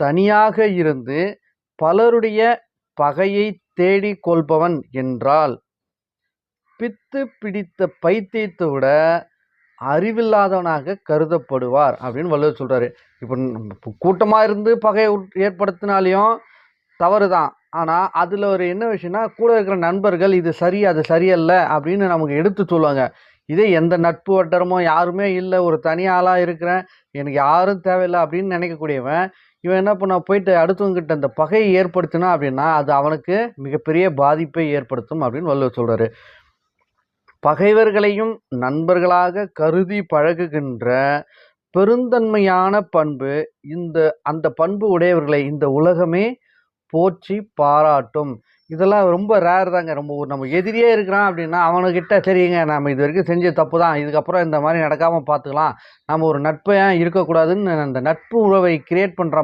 தனியாக இருந்து பலருடைய பகையை தேடிக் கொள்பவன் என்றால் பித்து பிடித்த பைத்தியத்தை விட அறிவில்லாதவனாக கருதப்படுவார் அப்படின்னு வள்ளுவர் சொல்கிறாரு இப்போ கூட்டமாக இருந்து பகையை உட்- ஏற்படுத்தினாலையும் தவறு தான் ஆனால் அதில் ஒரு என்ன விஷயம்னா கூட இருக்கிற நண்பர்கள் இது சரி அது சரியல்ல அப்படின்னு நமக்கு எடுத்து சொல்லுவாங்க. இதே எந்த நட்பு வட்டாரமோ யாருமே இல்லை ஒரு தனி ஆளாக இருக்கிறேன் எனக்கு யாரும் தேவையில்லை அப்படின்னு நினைக்கக்கூடியவன் இவன் என்ன பண்ண போயிட்டு அடுத்தவங்கிட்ட அந்த பகையை ஏற்படுத்தினா அப்படின்னா அது அவனுக்கு மிகப்பெரிய பாதிப்பை ஏற்படுத்தும் அப்படின்னு வள்ளுவர் சொல்கிறாரு பகைவர்களையும் நண்பர்களாக கருதி பழகுகின்ற பெருந்தன்மையான பண்பு இந்த அந்த பண்பு உடையவர்களை இந்த உலகமே போற்றி பாராட்டும். இதெல்லாம் ரொம்ப ரேர் தாங்க. ரொம்ப நம்ம எதிரியே இருக்கிறான் அப்படின்னா அவனுக்கிட்ட சரிங்க நம்ம இது வரைக்கும் செஞ்ச தப்பு தான். இதுக்கப்புறம் இந்த மாதிரி நடக்காமல் பார்த்துக்கலாம். நம்ம ஒரு நட்பையாக இருக்கக்கூடாதுன்னு அந்த நட்பு உறவை கிரியேட் பண்ணுற